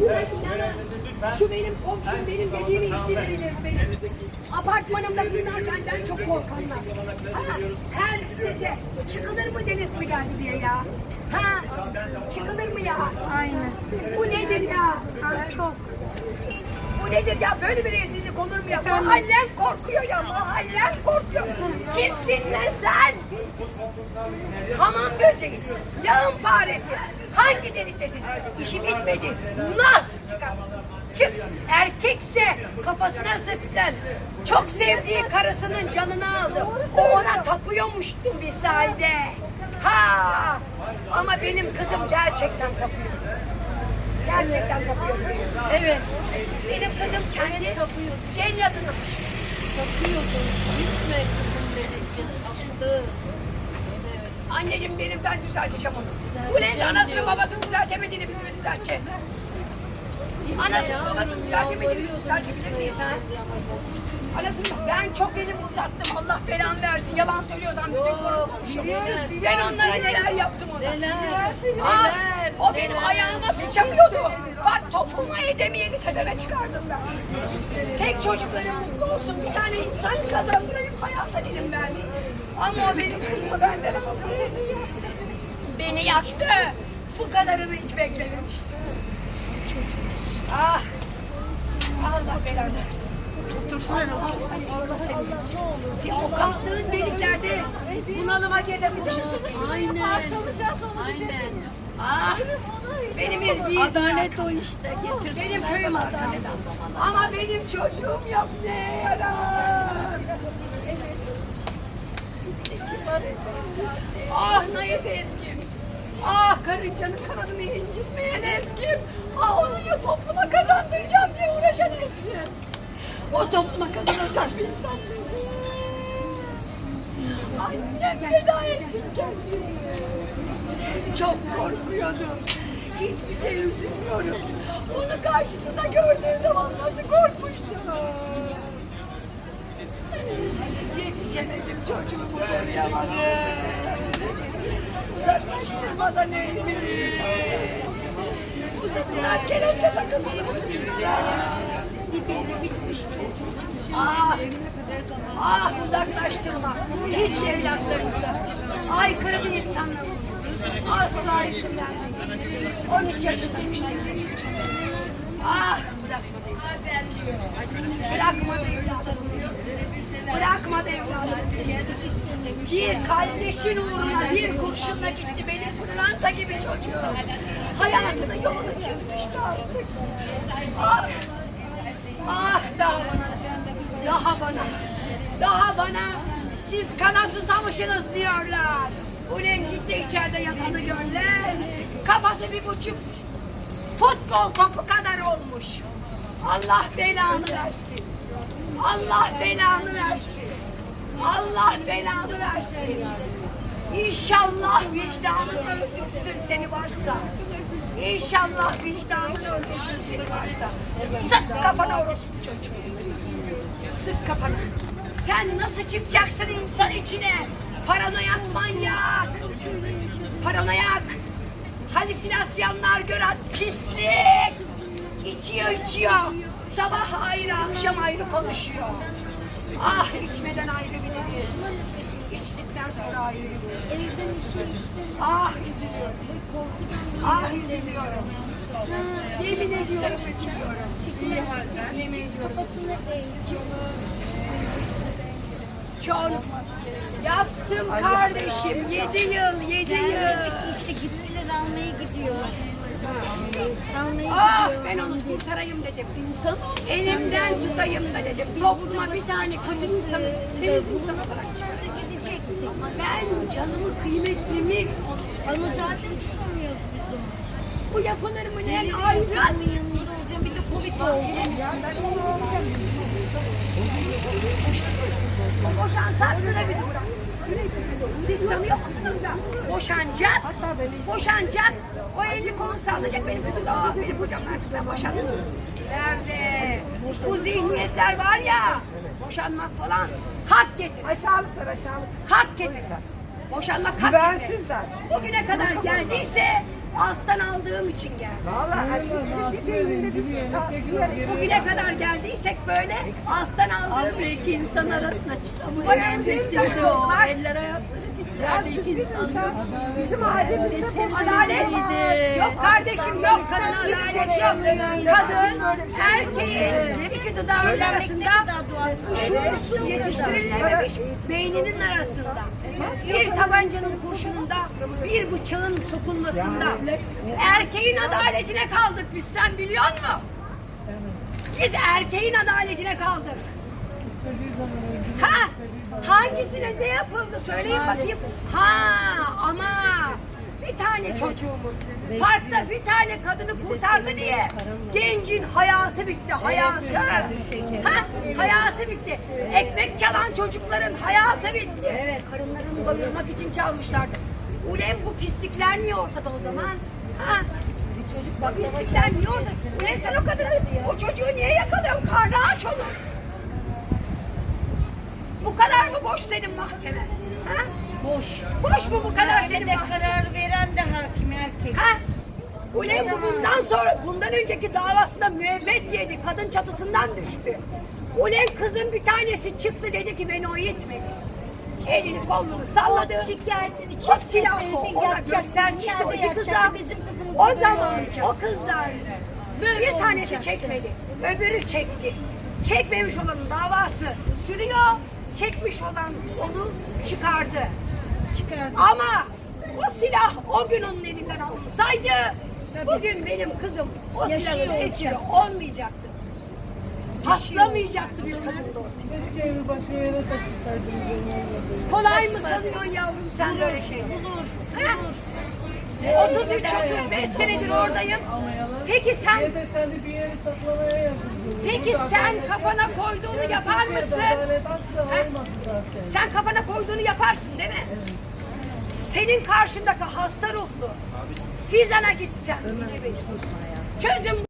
buna inanın. Şu benim komşum benim dediğimi dinlemeyin benim. Apartmanımda bunlar benden çok korkanlar. Ha, her size çıkılır mı deniz mi geldi diye ya. Ha, çıkılır mı ya? Aynen. Bu nedir ya? Ha, çok. Bu nedir ya? Böyle bir rezillik olur mu ya? Mahallem korkuyor ya. Mahallem korkuyor. Kimsin lan sen? Hamam böceği, lağım faresi. Hangi deliktesin? İşi bitmedi. Nah çıkarsın. Çık. Erkekse kafasına sıksın. Çok sevdiği karısının canını aldı. O ona tapıyormuştu misalde. Ha! Ama benim kızım gerçekten tapıyor. Gerçekten tapıyor. Evet. Benim kızım kendi celladınmış. Tapıyordun. Gitme kızım benim Taptı. Anneciğim benim ben düzelteceğim onu. Bu ne anasını babasını düzeltemediğini biz mi düzelteceğiz? Anasını babasını düzeltemediğini biz düzeltebilir miyiz ha? Anasını ben çok elimi uzattım. Allah belanı versin. Yalan söylüyorsam bütün konuşuyorum. Ben onlara neler yaptım ona. Neler? Ah, o benim ayağıma sıçamıyordu. Bak topuğuma edemeyeni tepeme çıkardım ben. Tek çocuklarım mutlu olsun. Bir tane insan kazandırayım hayata dedim ben. Ama o benim kızımı benden aldı. Beni yaktı. Bu kadarını hiç beklememiştim. Ah. Allah belanı versin. Allah seni. O kalktığın deliklerde bunalıma girebilirsin. Aynen. Aynen. Ah, benim bir, bir Adalet o işte. Getirsin. benim köyüm arkadaşlar. Ama benim çocuğum yok ne yarar? Ah naif Ezgim. Ah karıncanın kanadını incitmeyen Ezgim. Ah onu ya topluma kazandıracağım diye uğraşan Ezgim. O topluma kazanacak bir insan değil. Annem feda ettim kendimi. Çok korkuyordum. Hiçbir şey üzülmüyorum. Onu karşısında gördüğü zaman nasıl korkmuştum. Yetişemedim çocuğumu koruyamadım. Uzaklaştırmadan elleri. Uzaklar kelepçe takılmalı bu sigara. Dibinde bitmiş çocuğum. Ah, ah uzaklaştırma. Hiç evlatlarımızı. Aykırı bir insanla asla izin vermeyin. 13 yaşındaymış çocuk. Ah bırakmadı. Bırakmadı. Bir kardeşin uğruna bir kurşunla gitti benim pırlanta gibi çocuğum. Hayatının yolunu çizmişti artık. Ah, ah daha bana, daha bana, daha bana siz kana susamışsınız diyorlar. Ulen gitti içeride yatanı göller. Kafası bir buçuk futbol topu kadar olmuş. Allah belanı versin. Allah belanı versin. Allah belanı versin. İnşallah vicdanın öldürsün seni varsa. İnşallah vicdanın öldürsün seni varsa. Sık kafana orospu çocuğu. Sık kafana. Sen nasıl çıkacaksın insan içine? Paranoyak manyak. Paranoyak. Halüsinasyonlar gören pislik. İçiyor içiyor. Sabah ayrı akşam ayrı konuşuyor. Ah içmeden ayrı bir dedi. İçtikten sonra ayrı bir. Ah üzülüyorum. Ah üzülüyorum. Yemin ediyorum üzülüyorum. Yemin ediyorum. Çok. Yaptım kardeşim. Yedi yıl, yedi yıl. Almaya gidiyor. Almaya Ah gidiyor. ben onu kurtarayım dedim. Elimden tutayım da dedim. Topluma bir tane kötü insanı, temiz bırakacağım. gidecekti. Ben canımı kıymetlimi Ama zaten tutamıyoruz biz onu. bu yapılır mı ne ayrı. Adamın yanında olacağım. Bir de Covid oldu. Boşansak da bizi bırak. Siz sanıyor musunuz da boşanacak, boşanacak, o elini kolu sallayacak benim kızım da "Aa, benim kocam artık ben boşandım. Nerede? Bu zihniyetler var ya, boşanmak falan hak getirir. Aşağılıklar aşağılık. Hak getirir. Boşanmak hak getirir. Güvensizler. Bugüne kadar geldiyse alttan aldığım için geldim. Bugüne kadar geldiysek böyle alttan aldığım için. İnsan arasına çıkamıyor. Bak, Nefesinde o. bak. Eller ayakları Bizim adalet. ailesiydi. yok kardeşim yok kadın adalet yok. Kadın erkeğin iki dudağının arasında şuursuz yetiştirilememiş beyninin arasında. Bir tabancanın kurşununda bir bıçağın sokulmasında. Erkeğin adaletine kaldık biz sen biliyor musun? Biz erkeğin adaletine kaldık. Ha? Hangisine ne yapıldı söyleyin bakayım. Ha ama bir tane çocuğumuz parkta bir tane kadını kurtardı diye gencin hayatı bitti hayatı. Ha? Hayatı bitti. Ekmek çalan çocukların hayatı bitti. Evet karınlarını doyurmak için çalmışlardı. Ulan bu pislikler niye ortada o zaman? Ha? Bir çocuk bak pislikler niye ortada? Ulan sen o kadını o çocuğu niye yakalıyorsun? Karnı aç olur. Bu kadar mı boş senin mahkeme? Ha? Boş. Boş mu bu kadar senin mahkeme? karar veren de hakim erkek. Ha? Ulan bu bundan sonra bundan önceki davasında müebbet yedi. Kadın çatısından düştü. Ulan kızın bir tanesi çıktı dedi ki beni o yitmedi. Elini kolunu salladı. O şikayetini O silahı ona göstermişti o bizim kızımız O böyle zaman olacak. o kızlar bir tanesi olacaktı. çekmedi. Öbürü çekti. Çekmemiş olanın davası sürüyor. Çekmiş olan onu çıkardı. Çıkardı. Ama o silah o gün onun elinden alınsaydı bugün benim kızım o Yaşıyor silahın olacak. esiri olmayacaktı. Patlamayacaktı bir kadın olmadığı. Kolay mı sanıyorsun yavrum sen böyle şey? Bulur. Ha? 33-35 senedir oradayım. Peki sen? Peki sen kafana koyduğunu yapar mısın? Zaten. Sen kafana koyduğunu yaparsın değil mi? Senin karşındaki hasta ruhlu Fizan'a gitsen. Çözüm